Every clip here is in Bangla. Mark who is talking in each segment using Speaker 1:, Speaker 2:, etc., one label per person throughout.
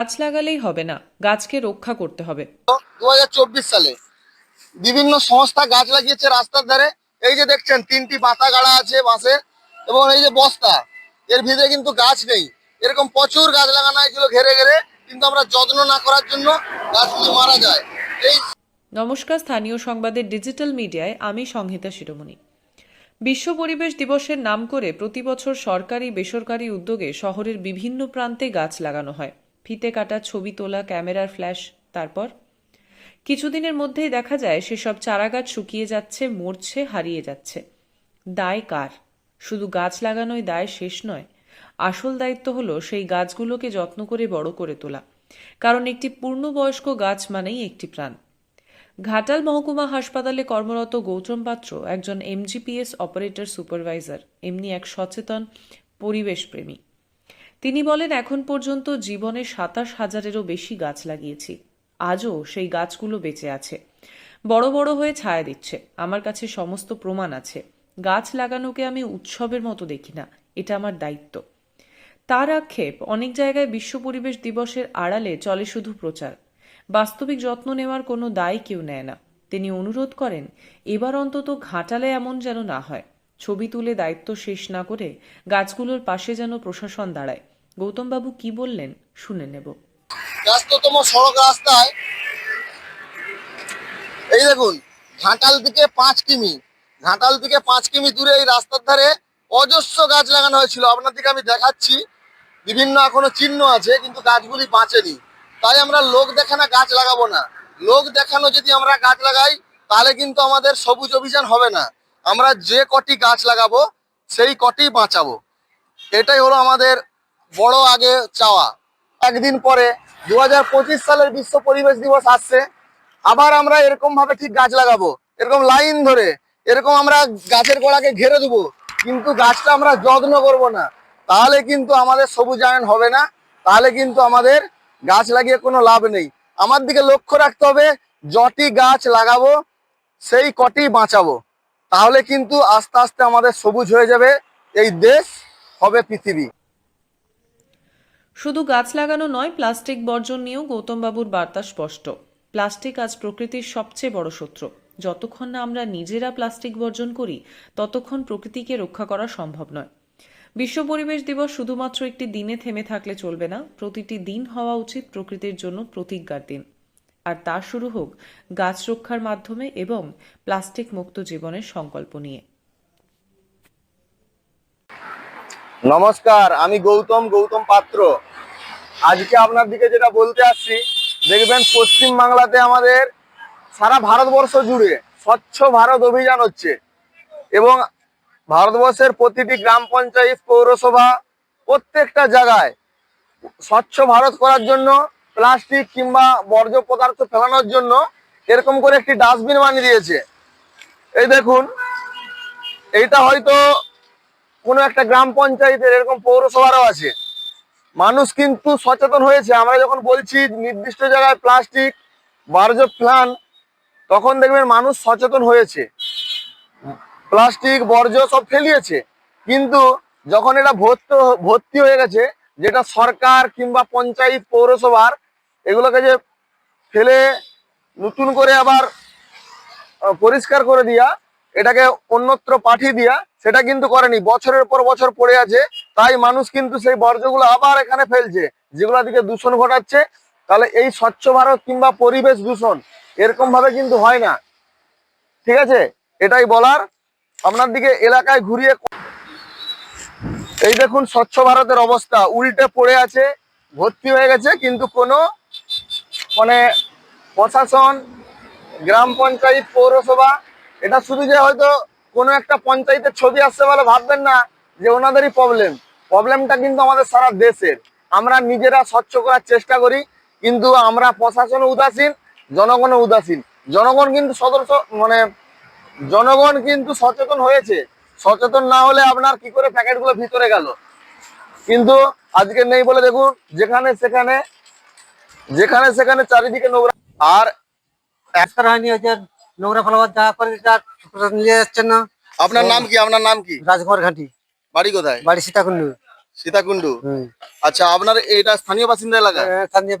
Speaker 1: গাছ লাগালেই হবে না গাছকে রক্ষা করতে হবে।
Speaker 2: দুহাজার চব্বিশ সালে বিভিন্ন সংস্থা গাছ লাগিয়েছে রাস্তার ধারে। এই যে দেখছেন তিনটি পাতা গাড়া আছে বাঁশের এবং এই যে বস্তা এর ভিতরে কিন্তু গাছ নেই। এরকম প্রচুর গাছ লাগানো হয়েছিল ঘেরে ঘেরে কিন্তু আমরা যত্ন না করার জন্য গাছগুলি মারা যায়। এই
Speaker 1: নমস্কার স্থানীয় সংবাদের ডিজিটাল মিডিয়ায় আমি সংহিতা শিরোমণি। বিশ্ব পরিবেশ দিবসের নাম করে প্রতি বছর সরকারি বেসরকারি উদ্যোগে শহরের বিভিন্ন প্রান্তে গাছ লাগানো হয়। ফিতে কাটা ছবি তোলা, ক্যামেরার ফ্ল্যাশ, তারপর? কিছুদিনের মধ্যেই দেখা যায় সেসব চারাগাছ শুকিয়ে যাচ্ছে, মরছে, হারিয়ে যাচ্ছে। দায় কার? শুধু গাছ লাগানোই দায় শেষ নয়। আসল দায়িত্ব হলো সেই গাছগুলোকে যত্ন করে বড় করে তোলা। কারণ একটি পূর্ণবয়স্ক গাছ মানেই একটি প্রাণ। ঘাটাল মহকুমা হাসপাতালে কর্মরত গৌতম পাত্র একজন এমজিপিএস অপারেটর সুপারভাইজার, এমনি এক সচেতন পরিবেশপ্রেমী। তিনি বলেন, এখন পর্যন্ত জীবনে সাতাশ হাজারেরও বেশি গাছ লাগিয়েছি। আজও সেই গাছগুলো বেঁচে আছে। বড় বড় হয়ে ছায়া দিচ্ছে। আমার কাছে সমস্ত প্রমাণ আছে। গাছ লাগানোকে আমি উৎসবের মতো দেখি না। এটা আমার দায়িত্ব। তার আক্ষেপ, অনেক জায়গায় বিশ্ব পরিবেশ দিবসের আড়ালে চলে শুধু প্রচার। বাস্তবিক যত্ন নেওয়ার কোনো দায় কেউ নেয় না। তিনি অনুরোধ করেন, এবার অন্তত ঘাটালে এমন যেন না হয়। ছবি তুলে দায়িত্ব শেষ না করে গাছগুলোর পাশে যেন প্রশাসন দাঁড়ায়। গৌতমবাবু কি বললেন, শুনে নেব।
Speaker 2: ব্যস্ততম সড়ক রাস্তায়, এই দেখুন, ঘাটাল থেকে পাঁচ কিমি, ঘাটাল থেকে পাঁচ কিমি দূরে এই রাস্তার ধারে অজস্র গাছ লাগানো হয়েছিল। আপনাদেরকে আমি দেখাচ্ছি, বিভিন্ন এখনও চিহ্ন আছে, কিন্তু গাছগুলি বাঁচেনি। তাই আমরা লোক দেখানো গাছ লাগাবো না। লোক দেখানো যদি আমরা গাছ লাগাই, তাহলে কিন্তু আমাদের সবুজ অভিযান হবে না। আমরা যে কটি গাছ লাগাবো, সেই কটি বাঁচাবো। এটাই হলো আমাদের বড় আগে চাওয়া। একদিন পরে দু হাজার পঁচিশ সালের বিশ্ব পরিবেশ দিবস আসছে। আবার আমরা এরকম ভাবে ঠিক গাছ লাগাবো। এরকম লাইন ধরে, এরকম আমরা গাছের গোড়াকে ঘেরে দেবো। কিন্তু গাছটা আমরা যত্ন করব না। তাহলে কিন্তু আমাদের সবুজায়ন হবে না। তাহলে কিন্তু আমাদের গাছ লাগিয়ে কোনো লাভ নেই। আমার দিকে লক্ষ্য রাখতে হবে, যটি গাছ লাগাবো, সেই কটি বাঁচাবো। তাহলে কিন্তু আস্তে আস্তে আমাদের সবুজ হয়ে যাবে। এই দেশ হবে পৃথিবী।
Speaker 1: শুধু গাছ লাগানো নয়, প্লাস্টিক বর্জন নিয়েও গৌতমবাবুর বার্তা স্পষ্ট। প্লাস্টিক আজ প্রকৃতির সবচেয়ে বড় শত্রু। যতক্ষণ না আমরা নিজেরা প্লাস্টিক বর্জন করি, ততক্ষণ প্রকৃতিকে রক্ষা করা সম্ভব নয়। বিশ্ব পরিবেশ দিবস শুধুমাত্র একটি দিনে থেমে থাকলে চলবে না, প্রতিটি দিন হওয়া উচিত প্রকৃতির জন্য প্রতিজ্ঞার দিন। আর তা শুরু হোক গাছ রক্ষার মাধ্যমে এবং প্লাস্টিক মুক্ত জীবনের সংকল্প নিয়ে।
Speaker 2: নমস্কার, আমি গৌতম গৌতম পাত্র। আজকে আপনার দিকে যেটা বলতে আসছি, দেখবেন পশ্চিম বাংলাতে আমাদের সারা ভারতবর্ষ জুড়ে স্বচ্ছ ভারত অভিযান হচ্ছে এবং ভারতবর্ষের প্রতিটি গ্রাম পঞ্চায়েত, পৌরসভা প্রত্যেকটা জায়গায় স্বচ্ছ ভারত করার জন্য, প্লাস্টিক কিংবা বর্জ্য পদার্থ ফেলানোর জন্য এরকম করে একটি ডাস্টবিন বানিয়ে দিয়েছে। এই দেখুন, এইটা হয়তো কোনো একটা গ্রাম পঞ্চায়েতের এরকম পৌরসভারও আছে। মানুষ কিন্তু সচেতন হয়েছে। আমরা যখন বলছি নির্দিষ্ট জায়গায় প্লাস্টিক, বার্জ্য প্লান তখন দেখবেন মানুষ সচেতন হয়েছে। প্লাস্টিক, বর্জ্য সব ফেলিয়েছে। কিন্তু যখন এটা ভর্তি ভর্তি হয়ে গেছে, যেটা সরকার কিংবা পঞ্চায়েত পৌরসভার, এগুলোকে যে ফেলে নতুন করে আবার পরিষ্কার করে দিয়া, এটাকে অন্যত্র পাঠিয়ে দিয়া, সেটা কিন্তু করেনি। বছরের পর বছর পড়ে আছে। তাই মানুষ কিন্তু সেই বর্জ্যগুলো আবার এখানে ফেলছে, যেগুলো দিকে দূষণ ঘটাচ্ছে, তাহলে এই স্বচ্ছ ভারত কিংবা পরিবেশ দূষণ এরকম ভাবে কিন্তু হয় না। ঠিক আছে? এটাই বলার। আপনার দিকে এলাকায় ঘুরিয়ে এই দেখুন স্বচ্ছ ভারতের অবস্থা। উল্টে পড়ে আছে, ভর্তি হয়ে গেছে, কিন্তু কোনো মানে প্রশাসন, গ্রাম পঞ্চায়েত, পৌরসভা, এটা শুধু যে হয়তো কোনো একটা পঞ্চায়েতের ছবি আসছে বলে ভাববেন না, যে ওনাদেরই প্রবলেম প্রবলেমটা কিন্তু আমাদের সারা দেশের। আমরা নিজেরা স্বচ্ছ করার চেষ্টা করি কিন্তু আমরা প্রশাসন উদাসীন জনগণও উদাসীন। জনগণ কিন্তু সদস্য মানে জনগণ কিন্তু সচেতন হয়েছে। সচেতন না হলে আপনার কি করে প্যাকেটগুলো ভিতরে গেল? কিন্তু আজকে নেই বলে দেখুন যেখানে সেখানে যেখানে সেখানে চারিদিকে নোংরা। আর
Speaker 3: একটা হয়নি যে নোংরা ফেলাবার যা করে প্রশাসন নিয়ে যাচ্ছেন না।
Speaker 2: আপনার নাম কি? আপনার নাম কি?
Speaker 3: রাজকুমার ঘাটি।
Speaker 2: বাড়ি কোথায়?
Speaker 3: বাড়ি সীতাকুণ্ড।
Speaker 2: সীতাকুণ্ডু। আচ্ছা আপনার এটা স্থানীয় বাসিন্দা এলাকা?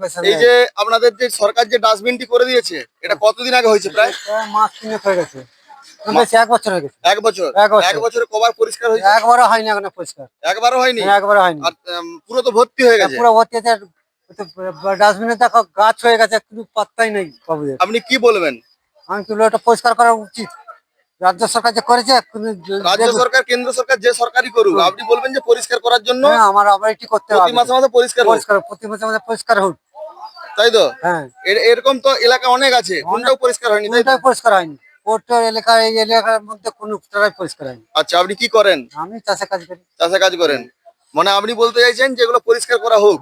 Speaker 3: পেশা
Speaker 2: এই যে আপনাদের যে সরকার যে ডাস্টবিনটি করে দিয়েছে এটা কতদিন আগে হয়েছে প্রায়?
Speaker 3: মাস তিনেক হয়ে গেছে। এক বছর হয়ে গেছে।
Speaker 2: এক বছর?
Speaker 3: এক বছরে।
Speaker 2: কবার পরিষ্কার হয়েছে?
Speaker 3: একবারও হয়নি এখন পরিষ্কার।
Speaker 2: একবারও হয়নি?
Speaker 3: একবারও হয়নি।
Speaker 2: পুরো তো ভর্তি হয়ে গেছে?
Speaker 3: পুরো ভর্তি ডাস্টবিনে দেখো গাছ হয়ে গেছে কিন্তু পাত্তাই নেই
Speaker 2: আপনি কি বলবেন?
Speaker 3: আমি এটা পরিষ্কার করা উচিত। রাজ্য সরকার যে করেছে
Speaker 2: রাজ্য সরকার কেন্দ্র সরকার যে সরকারই করুক আপনি বলবেন যে পরিষ্কার করার জন্য
Speaker 3: আমার আবার এটি করতে
Speaker 2: প্রতি
Speaker 3: হবে।
Speaker 2: মাসে মাসে পরিষ্কার
Speaker 3: পরিষ্কার প্রতি মাসে মাসে পরিষ্কার হোক।
Speaker 2: তাই তো?
Speaker 3: হ্যাঁ।
Speaker 2: এর- এরকম তো এলাকা অনেক আছে কোনটাও পরিষ্কার হয়নি?
Speaker 3: কোনটাই পরিষ্কার হয়নি। কোর্টের এলাকা এই এলাকার মধ্যে কোনো পরিষ্কার হয়নি।
Speaker 2: আচ্ছা আপনি কি করেন?
Speaker 3: আমি চাষে কাজ করি।
Speaker 2: চাষে কাজ করেন। মানে আপনি বলতে চাইছেন যেগুলো পরিষ্কার করা হোক।